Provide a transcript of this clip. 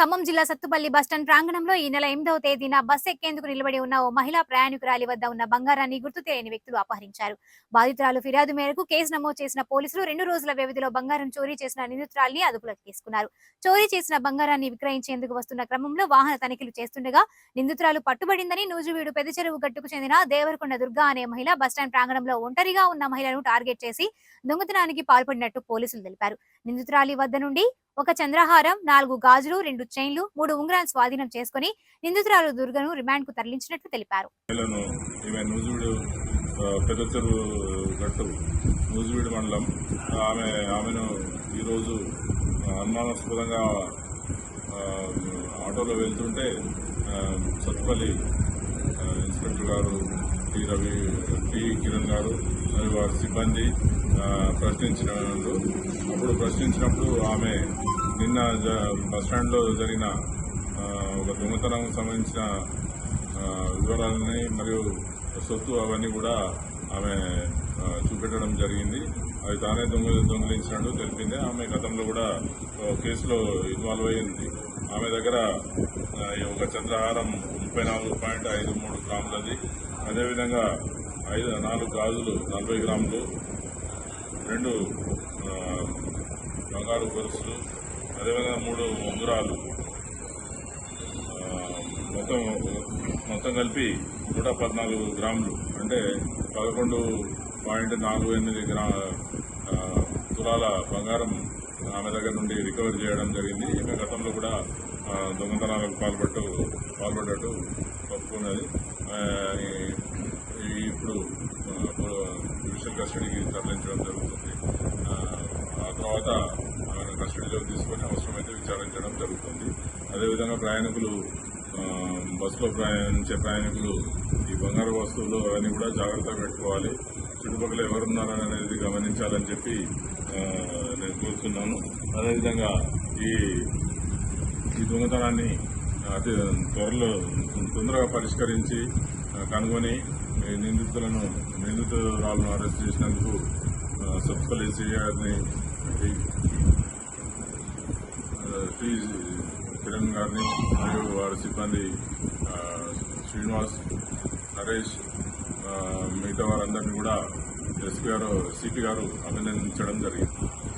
ఖమ్మం జిల్లా సత్తుపల్లి బస్టాండ్ ప్రాంగణంలో ఈ నెల ఎనిమిదవ తేదీన బస్ ఎక్కేందుకు నిలబడి ఉన్న ఓ మహిళా ప్రయాణికురాలి వద్ద ఉన్న బంగారాన్ని గుర్తు తెలియని వ్యక్తులు అపహరించారు. బాధితురాలు ఫిర్యాదు మేరకు కేసు నమోదు చేసిన పోలీసులు రెండు రోజుల వ్యవధిలో బంగారం చోరీ చేసిన నిందితురాలిని అదుపులోకి తీసుకున్నారు. చోరీ చేసిన బంగారాన్ని విక్రయించేందుకు వస్తున్న క్రమంలో వాహన తనిఖీలు చేస్తుండగా నిందితురాలు పట్టుబడిందని నూజువీడు పెద్ద చెరువు గట్టుకు చెందిన దేవరకొండ దుర్గా అనే మహిళ బస్టాండ్ ప్రాంగణంలో ఒంటరిగా ఉన్న మహిళను టార్గెట్ చేసి దొంగతనానికి పాల్పడినట్టు పోలీసులు తెలిపారు. నిందితురాలి వద్ద నుండి ఒక చంద్రహారం నాలుగు గాజులు రెండు చైన్లు మూడు ఉంగరాలు స్వాధీనం చేసుకుని నిందితురాలు దుర్గను రిమాండ్కు తరలించినట్లు తెలిపారు. పెద్ద చెరువు గట్టు నూజివీడు మండలం. ఆమె ఆమెను ఈరోజు అనుమానాస్పదంగా ఆటోలో వెళ్తుంటే ఆ, సత్తుపల్లి ఇన్స్పెక్టర్ గారు టి రవి టి కిరణ్ గారు మరియు వారి సిబ్బంది ఆ, ప్రశ్నించినారు అప్పుడు ప్రశ్నించినప్పుడు ఆమె నిన్న జ- బస్టాండ్లో జరిగిన ఒక దొంగతనం సంబంధించిన వివరాలని మరియు సొత్తు అవన్నీ కూడా ఆమె చూపెట్టడం జరిగింది. అవి తానే దొంగ దొంగిలించినట్టు తెలిపింది. ఆమె గతంలో కూడా కేసులో ఇన్వాల్వ్ అయ్యింది. ఆమె దగ్గర ఈ ఒక చంద్రహారం ముప్పై నాలుగు పాయింట్ ఐదు మూడు గ్రాములది. అదేవిధంగా ఐదు నాలుగు గాజులు నలభై గ్రాములు రెండు బంగారు గొలుసులు అదేవిధంగా మూడు ఉంగరాలు మొత్తం మొత్తం కలిపి నూట పద్నాలుగు గ్రాములు. అంటే పదకొండు పాయింట్ నాలుగు ఎనిమిది గ్రా తులాల బంగారం ఆమె దగ్గర నుండి రికవర్ చేయడం జరిగింది. ఈమె గతంలో కూడా దొంగతనాలకు పాల్పట్టు పాల్పడ్డట్టు ఒప్పుకున్నది. ఇప్పుడు జ్యుడిషియల్ కస్టడీకి తరలించడం జరుగుతుంది. ఆ, ఆ తర్వాత ఆమెను కస్టడీలోకి తీసుకొని అవసరమైతే విచారించడం జరుగుతుంది. అదేవిధంగా ప్రయాణికులు బస్సులో ప్రయాణించే ప్రయాణికులు ఈ బంగారు వస్తువులు అవన్నీ కూడా జాగ్రత్తగా పెట్టుకోవాలి. చుట్టుపక్కల ఎవరున్నారని అనేది గమనించాలని చెప్పి నేను కోరుతున్నాను. అదేవిధంగా ఈ ఈ దొంగతనాన్ని అతి త్వరలో తొందరగా పరిష్కరించి కనుగొని ఈ నిందితులను నిందితురాలను అరెస్ట్ చేసినందుకు ఆ, సత్పల్లి గారిని టి కిరణ్ గారిని మరియు వారి సిబ్బంది శ్రీనివాస్ నరేష్ మిగతా వారందరినీ కూడా ఎస్పీ గారు సిపి గారు అభినందించడం జరిగింది.